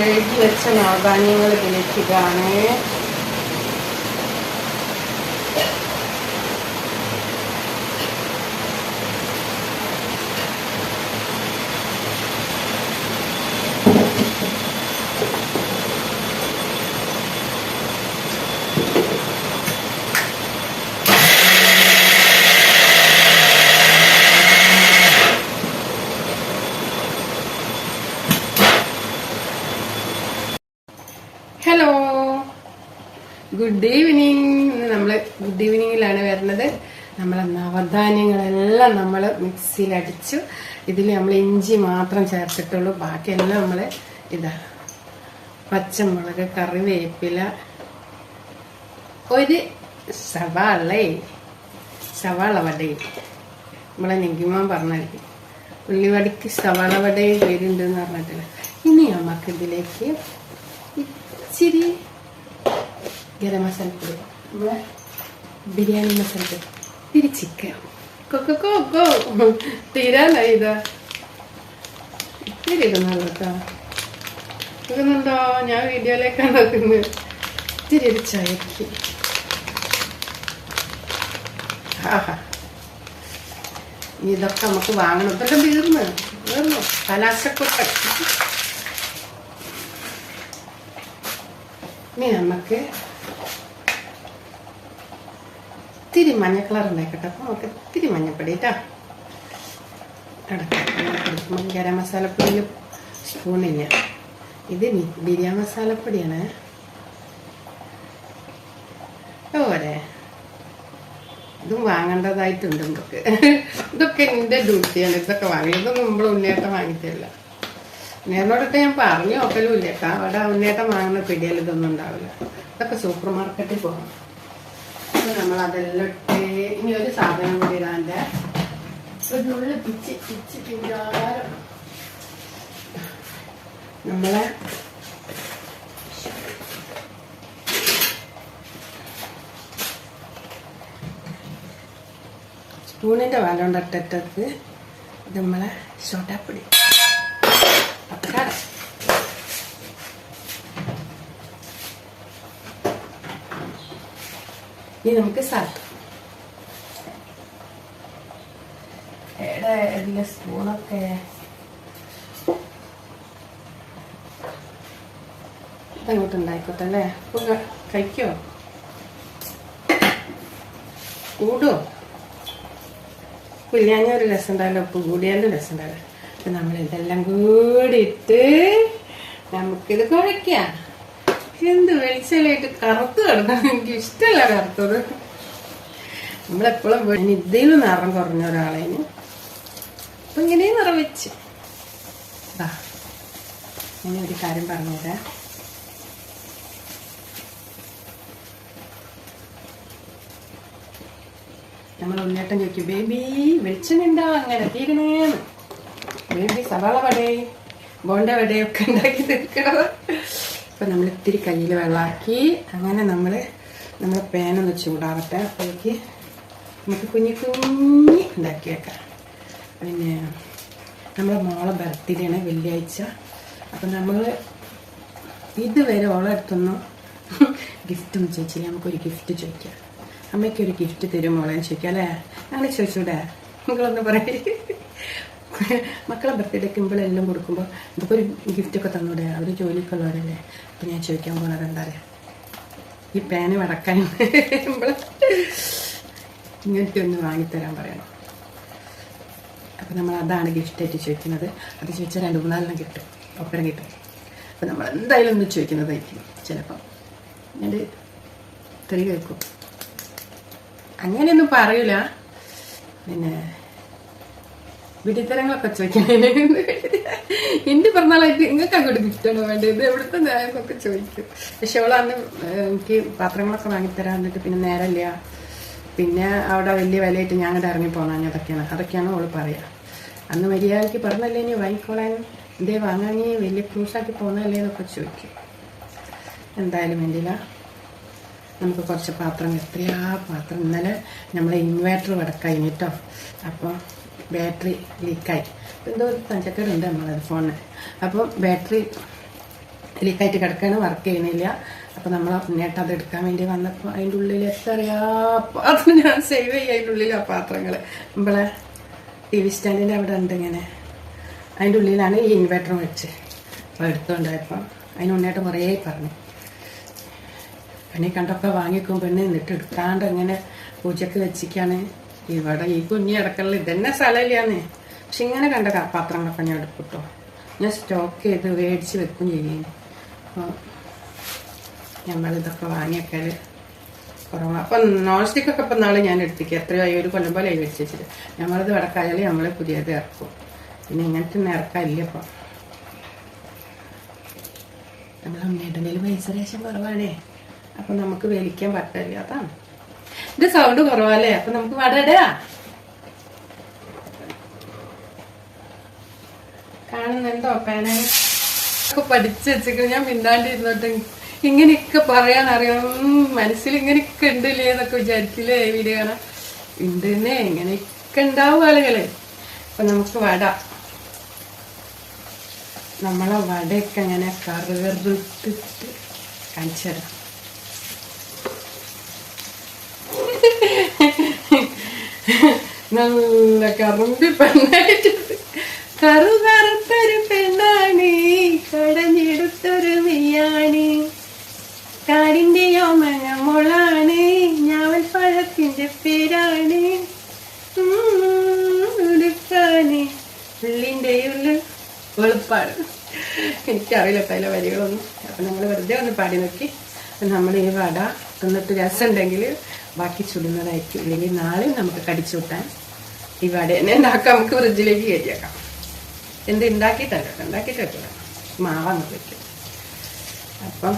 നമ്മൾ കഴുകി വെച്ച ഗുഡ് ഈവനിങ് നമ്മൾ ഗുഡ് ഈവനിങ്ങിലാണ് വരുന്നത്. നമ്മൾ നവധാന്യങ്ങളെല്ലാം നമ്മൾ മിക്സിയിൽ അടിച്ചു. ഇതിൽ നമ്മൾ ഇഞ്ചി മാത്രം ചേർത്തിട്ടുള്ളൂ. ബാക്കിയെല്ലാം നമ്മൾ ഇതാ പച്ചമുളക് കറിവേപ്പില ഒരു സവാള സവാള വടയിൽ നമ്മളെ നെങ്കിമാൻ പറഞ്ഞായിരിക്കും. ഉള്ളിവടിക്ക് സവാള വടയും പേരുണ്ടെന്ന് പറഞ്ഞിട്ടില്ല. ഇനി നമുക്ക് ഇതിലേക്ക് ഇച്ചിരി ഗരം മസാലപ്പൊടി നമ്മളെ ബിരിയാണി മസാലപ്പൊടി ഇത്തിരി ചിക്കൻ കൊക്കോ കൊക്കോ തീരാനായി ഇതാ. ഇത്തിരി ഇടുന്നുള്ളൂ കേട്ടോ. ഇടുന്നുണ്ടോ? ഞാൻ വീഡിയോയിലേക്കാണ് നോക്കുന്നത്. ഇത്തിരി ഒരു ചായക്ക്. ആഹാ. ഇതൊക്കെ നമുക്ക് വാങ്ങണം. ഇതെല്ലാം തീർന്ന് തീർന്നു കലാശക്കൊട്ട ഇനി നമുക്ക് ഇത്തിരി മഞ്ഞ കളർ ഉണ്ടാക്കട്ടെ അപ്പം നമുക്ക് ഒത്തിരി മഞ്ഞപ്പൊടി കേട്ടോ ഗരം മസാലപ്പൊടിയിൽ സ്പൂണില്ല ഇത് ബിരിയാണി മസാലപ്പൊടിയാണ്. പോരെ. ഇതും വാങ്ങേണ്ടതായിട്ടുണ്ട് നമുക്ക്. ഇതൊക്കെ എന്റെ ഡ്യൂട്ടിയാണ് ഇതൊക്കെ വാങ്ങി ഇതൊന്നും നമ്മൾ ഉണ്ണിയേട്ടം വാങ്ങിച്ചില്ല ഉണ്ണിയേട്ടനോടൊക്കെ ഞാൻ പറഞ്ഞു നോക്കലും ഇല്ല അവിടെ ഉണ്ണിയേട്ടം വാങ്ങുന്ന പിടിയാൽ ഇതൊന്നും ഉണ്ടാവില്ല. ഇതൊക്കെ സൂപ്പർ മാർക്കറ്റിൽ പോകണം അപ്പൊ നമ്മൾ അതെല്ലാം ഇട്ട്. ഇനി ഒരു സാധനം കൂടി ഇടാന്റെ ഒരു ഉള്ളി പിച്ച് പിച്ച് പിഞ്ചാരം. നമ്മളെ സ്പൂണിന്റെ വല കൊണ്ടിട്ടിട്ടത് ഇത് നമ്മളെ സോഡാപ്പൊടി. ഇനി നമുക്ക് സാൽട്ട് എവിടെ സ്പൂണൊക്കെ ഇതങ്ങോട്ട് ഉണ്ടായിക്കോട്ടെ അല്ലേ? കഴിക്കോ? കൂടുമോ പുല്ലാഞ്ഞ ഒരു രസം ഉണ്ടാവില്ല ഉപ്പ് കൂടിയാലും രസം ഉണ്ടാവില്ല. നമ്മൾ ഇതെല്ലാം കൂടിയിട്ട് നമുക്കിത് കുഴയ്ക്കാം. എന്ത് വെളിച്ചലായിട്ട് കറുത്ത് കിടക്കണം എനിക്ക് ഇഷ്ടമല്ല കറുത്തത്. നമ്മളെപ്പോഴും ഇനി ഇതിൽ നിറം കുറഞ്ഞ ഒരാളേന് അപ്പൊ ഇങ്ങനെ നിറം വെച്ച്. ഞാൻ ഒരു കാര്യം പറഞ്ഞുതരാം. നമ്മൾ ഉണ്ണേട്ടൻ ചോദിക്കും ബേബി വെളിച്ചെണ്ണ അങ്ങനെ തീരണേന്ന് ബേബി സവാള വടേ ബോണ്ട വടയൊക്കെ ഉണ്ടാക്കി തീർക്കണത്. അപ്പൊ നമ്മൾ ഇത്തിരി കയ്യിൽ വെള്ളമാക്കി അങ്ങനെ നമ്മൾ നമ്മളെ പേനൊന്ന് ചൂടാവട്ടെ. അപ്പോഴേക്ക് നമുക്ക് കുഞ്ഞി കുഞ്ഞി ഉണ്ടാക്കി വെക്കാം പിന്നെ നമ്മളെ മോളെ ബർത്ത്ഡേ ആണ് വെള്ളിയാഴ്ച. അപ്പം നമ്മൾ ഇതുവരെ ഓളെ അടുത്തൊന്നും ഗിഫ്റ്റ് ഒന്നും ചോദിച്ചില്ല. നമുക്കൊരു ഗിഫ്റ്റ് ചോദിക്കാം. അമ്മയ്ക്ക് ഒരു ഗിഫ്റ്റ് തരും മോളെ ചോദിക്കാം അല്ലേ? അങ്ങനെ ചോദിച്ചൂടെ? നിങ്ങളൊന്ന് പറയേ. മക്കളെ ബർത്ത്ഡേക്ക് ഇമ്പളെല്ലാം കൊടുക്കുമ്പോൾ ഇതൊക്കെ ഒരു ഗിഫ്റ്റൊക്കെ തന്നൂടെ? അവർ ജോലിക്കുള്ളവരല്ലേ? അപ്പം ഞാൻ ചോദിക്കാൻ പോണത് എന്താ പറയുക ഈ പേന വടക്കാൻ ഇങ്ങനത്തെ ഒന്ന് വാങ്ങിത്തരാൻ പറയണം. അപ്പം നമ്മൾ അതാണ് ഗിഫ്റ്റായിട്ട് ചോദിക്കുന്നത്. അത് ചോദിച്ചാൽ രണ്ട് മൂന്നാലെണ്ണം കിട്ടും. ഒപ്പരം കിട്ടും. അപ്പം നമ്മൾ എന്തായാലും ഒന്ന് ചോദിക്കുന്നതായിരിക്കും ചിലപ്പം. ഞാൻ തെറി കേൾക്കും അങ്ങനെയൊന്നും പറയൂല. പിന്നെ വിഡിത്തരങ്ങളൊക്കെ ചോദിക്കാൻ എന്റെ പിറന്നാളായിട്ട് നിങ്ങൾക്ക് അങ്ങോട്ട് കിട്ടണോ വേണ്ടത്? എവിടുത്തെ ഞാനൊക്കെ ചോദിക്കും. പക്ഷെ അവൾ അന്ന് എനിക്ക് പാത്രങ്ങളൊക്കെ വാങ്ങിത്തരാൻ എന്നിട്ട് പിന്നെ നേരമില്ല പിന്നെ അവിടെ വലിയ വിലയായിട്ട് ഞാൻ അങ്ങോട്ട് ഇറങ്ങി പോകണം അതൊക്കെയാണ്. അതൊക്കെയാണ് അവൾ പറയുക അന്ന് മര്യാദയ്ക്ക് പറഞ്ഞല്ലേ ഇനി വാങ്ങിക്കോളാൻ? എന്തേ വാങ്ങാൻ വലിയ ക്രൂസാക്കി പോകുന്നതല്ലേ എന്നൊക്കെ ചോദിക്കും. എന്തായാലും വേണ്ടിയില്ല. നമുക്ക് കുറച്ച് പാത്രം എത്രയാ? പാത്രം ഇന്നലെ നമ്മൾ ഇൻവേർട്ടർ കിടക്കായി കേട്ടോ അപ്പോൾ ബാറ്ററി ലീക്കായി എന്തോ ഒരു പഞ്ചക്കറുണ്ട് നമ്മളത് ഫോണിന് അപ്പോൾ ബാറ്ററി ലീക്കായിട്ട് കിടക്കാണ് വർക്ക് ചെയ്യണില്ല. അപ്പോൾ നമ്മൾ നേട്ടം അത് എടുക്കാൻ വേണ്ടി വന്നപ്പോൾ അതിന്റെ ഉള്ളിൽ എത്രയാ പാത്രം ഞാൻ സേവ് ചെയ്യുക അതിന്റെ ഉള്ളിൽ ആ പാത്രങ്ങൾ നമ്മളെ ടി വി സ്റ്റാൻഡിന്റെ അവിടെ ഉണ്ട് ഇങ്ങനെ. അതിന്റെ ഉള്ളിലാണ് ഈ ഇൻവേർട്ടർ വെച്ച്. അപ്പോൾ എടുത്തുകൊണ്ടായപ്പോൾ അതിന് ഉണ്ണിയേട്ടൻ കുറേ പറഞ്ഞു. പെണ്ണി കണ്ടൊക്കെ വാങ്ങിക്കും പെണ്ണ് എന്നിട്ട് എടുക്കാണ്ട് ഇങ്ങനെ പൂജക്ക് വെച്ചിക്കാണ്. ഇവിടെ ഈ കുഞ്ഞി അടക്കളിൽ ഇതന്നെ സ്ഥലമില്ലാന്ന്. പക്ഷെ ഇങ്ങനെ കണ്ട പാത്രങ്ങളൊക്കെ ഞാൻ എടുക്കും കേട്ടോ ഞാൻ സ്റ്റോക്ക് ചെയ്ത് മേടിച്ച് വെക്കും ചെയ്യും. അപ്പോൾ നമ്മളിതൊക്കെ വാങ്ങിയൊക്കെ കുറവാണ് അപ്പം നോൺ സ്റ്റിക്കൊക്കെ ഇപ്പം നാളെ ഞാൻ എടുത്തിക്കുക എത്രയോ ആയി ഒരു കൊല്ലം പോലെ ആയി വെച്ച് വെച്ചിട്ട്. നമ്മളിത് വടക്കായാലും നമ്മൾ പുതിയത് ഇറക്കും. പിന്നെ ഇങ്ങനത്തെ ഒന്നും ഇറക്കാനില്ല അപ്പം നമ്മളെ അമ്മേട്ടന്റെ പൈസ റേഷൻ കുറവാണേ. അപ്പൊ നമുക്ക് വലിക്കാൻ പറ്റില്ല ഇത് സൗണ്ട് കുറവല്ലേ? അപ്പൊ നമുക്ക് വടടാ കാണുന്നുണ്ടോ പേനെ? പഠിച്ചു വെച്ചിട്ട് ഞാൻ മിണ്ടാണ്ടിരുന്നോട്ട് ഇങ്ങനെയൊക്കെ പറയാൻ അറിയാം മനസ്സിൽ ഇങ്ങനെയൊക്കെ ഉണ്ടല്ലേ എന്നൊക്കെ വിചാരിക്കില്ലേ വീഡിയോ കാണാൻ? ഉണ്ടെന്നേ ഇങ്ങനെയൊക്കെ ഉണ്ടാവും ആളുകളെ. അപ്പൊ നമുക്ക് വട. നമ്മളെ വടയൊക്കെ അങ്ങനെ കറുകറുത്തിട്ട് കാണിച്ചു തരാം. നല്ല കറുമ്പി പെണ്ണായിട്ട്. കറു കറുത്തൊരു പെണ്ണാണ്. കടഞ്ഞെടുത്തൊരു മെയ്യാണ്. കാടിന്റെ യോമന മോളാണ് ഞാവൽ പഴത്തിന്റെ പേരാണ്. ഉം, ഉടുപ്പാണ് ഉള്ളിന്റെ ഉള്ളു വെളുപ്പാണ്. എനിക്കറിയില്ല പല വരികളൊന്നും. അപ്പം നമ്മൾ വെറുതെ ഒന്ന് പാടി നോക്കി. നമ്മൾ ഈ വട തിന്നിട്ട് രസമുണ്ടെങ്കിൽ ബാക്കി ചുടുന്നതായിരിക്കും. ഇല്ലെങ്കിൽ നാളെ നമുക്ക് കടിച്ചു കൂട്ടാൻ ഈ വട തന്നെ ഉണ്ടാക്കാം. നമുക്ക് ഫ്രിഡ്ജിലേക്ക് കയറ്റിയേക്കാം. എന്ത് ഉണ്ടാക്കി തരാം ഉണ്ടാക്കിയിട്ട് തരാം മാവാന്ന് വയ്ക്കും അപ്പം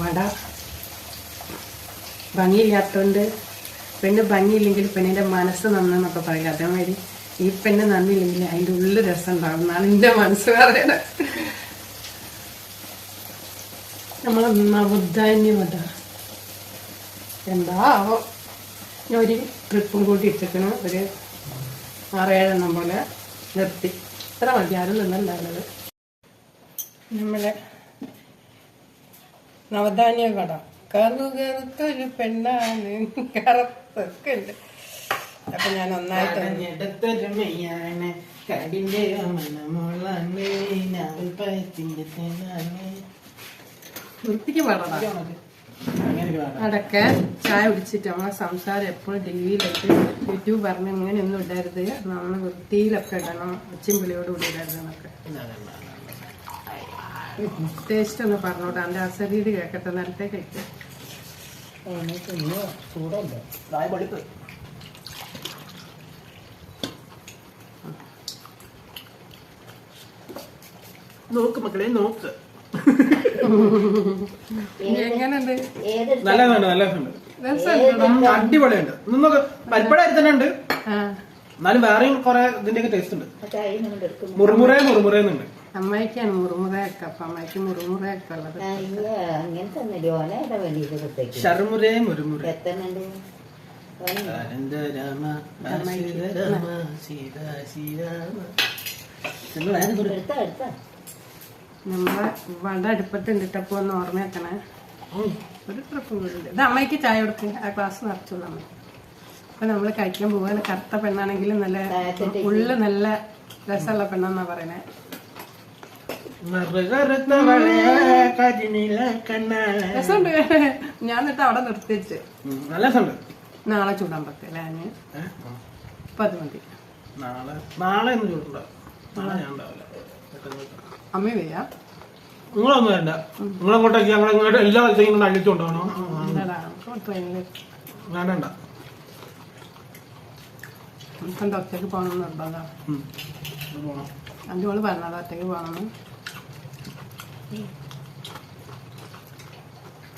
വട ഭംഗിയില്ലാത്തതുകൊണ്ട് പെണ്ണ് ഭംഗിയില്ലെങ്കിൽ പെണ്ണിന്റെ മനസ്സ് നന്നെന്നൊക്കെ പറയില്ല? അതേമാതിരി ഈ പെണ്ണ് നന്നില്ലെങ്കിൽ അതിന്റെ ഉള്ളിൽ രസം ഉണ്ടാവും. എന്നാണ് എന്റെ മനസ്സ് പറയണത് നമ്മളെ നവധാന്യ വട എന്താ ഞാൻ ഒരു ട്രിപ്പും കൂടി ഇട്ടിരിക്കണം. ഒരു ആറേഴെണ്ണം പോലെ നിർത്തി. ഇത്ര മതി. ആരും നിന്നുണ്ടാവുന്നത് നമ്മളെ നവധാന്യ കട കറുത്തൊരു പെണ്ണാണ്. കറുത്തൊക്കെ ഉണ്ട് അപ്പൊ ഞാൻ ഒന്നായിട്ട് കടിന്റെ മണമുള്ള വൃത്തിക്ക് പാടണം അങ്ങനെ വേണം അടക്ക ചായ കുടിച്ചിട്ട് നമ്മളെ സംസാരം എപ്പോഴും ടിവിയിലൊക്കെ യൂട്യൂബ് പറഞ്ഞ് ഇങ്ങനെയൊന്നും ഇടരുത്. നമ്മൾ വൃത്തിയിലൊക്കെ ഇടണം. ഒച്ചും വിളിയോട് കൂടി ഇടരുത് എന്നൊക്കെ. ടേസ്റ്റ് ഒന്ന് പറഞ്ഞോട്ടെ. എന്റെ അസരീതി കേൾക്കട്ടെ നേരത്തെ കഴിക്കും നോക്ക് മക്കളെ നോക്ക്. എങ്ങനെയുണ്ട്? നല്ല നല്ലതുണ്ട് രസമുണ്ടോ. അടിപൊളിയുണ്ട്. നിന്നൊക്കെ പരിപ്പടായി തന്നെ ഉണ്ട് എന്നാലും വേറെയും കുറെ ഇതിന്റെയൊക്കെ ടേസ്റ്റ് ഉണ്ട്. മുറുമുറേ മുറുമുറേന്നുണ്ട് അമ്മയ്ക്കാണ് മുറുമുറയൊക്കെ അപ്പൊ അമ്മയ്ക്ക് മുറുമുറയൊക്കെ ഉള്ളത്. ഷർമുറേ മുറുമുറേ. എത്തണുണ്ട് നമ്മളെ വട അടുപ്പത്തുണ്ടിട്ടപ്പോ ഒന്ന് ഓർമ്മ വെക്കണേ. ഒരു ട്രിപ്പും കൂടി ഉണ്ട് ഇത് അമ്മയ്ക്ക് ചായ കൊടുക്കും. ആ ക്ലാസ് നിറച്ചോളൂ അമ്മ. അപ്പൊ നമ്മൾ കഴിക്കാൻ പോവാൻ കറുത്ത പെണ്ണാണെങ്കിലും നല്ല ഉള്ളു നല്ല രസമുള്ള പെണ്ണെന്നാ പറയണേ. രസമുണ്ട്. ഞാൻ എന്നിട്ട് അവിടെ നിർത്തിച്ച് നാളെ ചൂടാൻ പറ്റില്ല ഞാൻ അപ്പൊ അത് മതി. നാളെ നാളെ ഒന്നും ചൂടുണ്ടാവും. നാളെ ഞാൻ ഉണ്ടാവില്ല. അമ്മ വയ്യ. നിങ്ങളൊന്നും വേണ്ട. നിങ്ങളങ്ങോട്ടേക്ക് ഞങ്ങൾ ഇങ്ങോട്ട് എല്ലാ കാലത്തേക്കും ഇങ്ങനെ അഴിച്ചുകൊണ്ടാണോ വേണ്ട. വേണ്ട നമുക്കെന്താ ഒറ്റയ്ക്ക് പോകണമെന്ന് നിർബന്ധം. ഉം. ഇത് പോണം. അഞ്ചു മോൾ പറഞ്ഞതാ ഒറ്റയ്ക്ക് പോകണമെന്ന്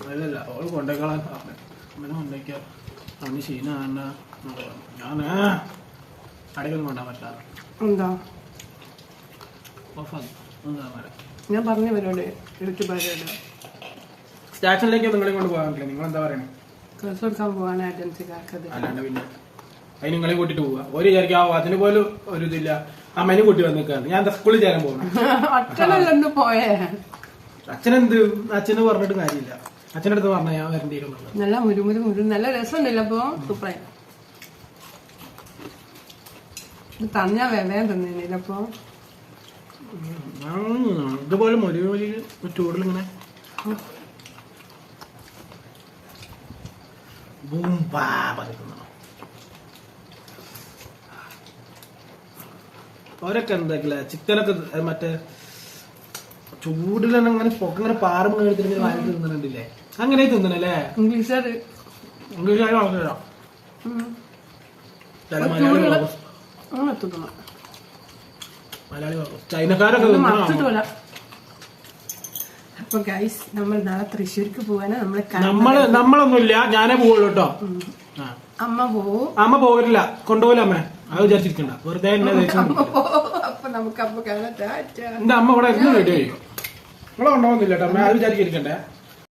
അല്ലല്ല അവൾ കൊണ്ടേക്കളാൻ അമ്മനെ കൊണ്ടേക്കോ അവന് ക്ഷീണ വേണ്ട ഞാൻ അടയ്ക്കൊന്നും കൊണ്ടാൻ പറ്റാതെ. എന്താ? ഓഫാക്കി ഞാൻ പറഞ്ഞു ഇവരോട് യൂട്യൂബുകാരോട് സ്റ്റാഷനിലേക്ക് നിങ്ങളെ കൊണ്ട് പോകാൻ പറ്റില്ല നിങ്ങൾ എന്താ പറയണേ? ഡ്രസ് കൊടുക്കാൻ പോവാണ് ഏജൻസിക്കാർക്കത് അല്ലാണ്ട് പിന്നെ അതിന് നിങ്ങളെ കൂട്ടിട്ട് പോവുക ഒരു വിചാരിക്കും ആ അതിന് പോലും ഒരു ഇതില്ല. അമ്മേനെ കൂട്ടി വന്നിക്കാണ്. ഞാൻ സ്കൂളിൽ ചേരാൻ പോകണം പോയേ? അച്ഛനെന്ത് അച്ഛന് പറഞ്ഞിട്ട് കാര്യമില്ല. അച്ഛന്റെ അടുത്ത് പറഞ്ഞാൽ ഞാൻ വരണ്ടിരുന്നു നല്ല മുരുമുരു മുരു നല്ല രസമുണ്ടല്ലോ അപ്പൊ സൂപ്പറായി. ഇത് തന്നാ അപ്പൊ ഇതുപോലെ മൊരു മൊരി ചൂടിലിങ്ങനെ അവരൊക്കെ എന്താക്കില്ല? ചിക്കനൊക്കെ മറ്റേ ചൂടിൽ തന്നെ അങ്ങനെ പൊക്കങ്ങനെ പാറുമ്പോൾ എടുത്തിട്ട് വാരി തിന്നണുണ്ടില്ലേ അങ്ങനെ തിന്നണല്ലേ? ഇംഗ്ലീഷുകാർ ഇംഗ്ലീഷ് ആൾക്കാരോ. തിന്നണം. മലയാളി ചൈനക്കാരൊക്കെ മറച്ചിട്ടില്ല അപ്പൊ ഗൈസ് നമ്മൾ നാളെ തൃശ്ശൂർക്ക് പോവാനാ. നമ്മൾ നമ്മൾ നമ്മളൊന്നുമില്ല. ഞാനേ പോവുള്ളൂ കേട്ടോ. അമ്മ പോവും. അമ്മ പോകില്ല കൊണ്ടുപോകില്ല അമ്മ. അത് വിചാരിച്ചിരിക്കണ്ട. വെറുതെ എന്നെ അപ്പൊ നമുക്ക് അപ്പൊ കാണാം. എന്റെ അമ്മ ഇവിടെ ഇരുന്ന് റെഡി ഇവിടെ കൊണ്ടുപോകുന്നില്ല കേട്ടോ അമ്മ. അത് വിചാരിച്ചിരിക്കണ്ടേ.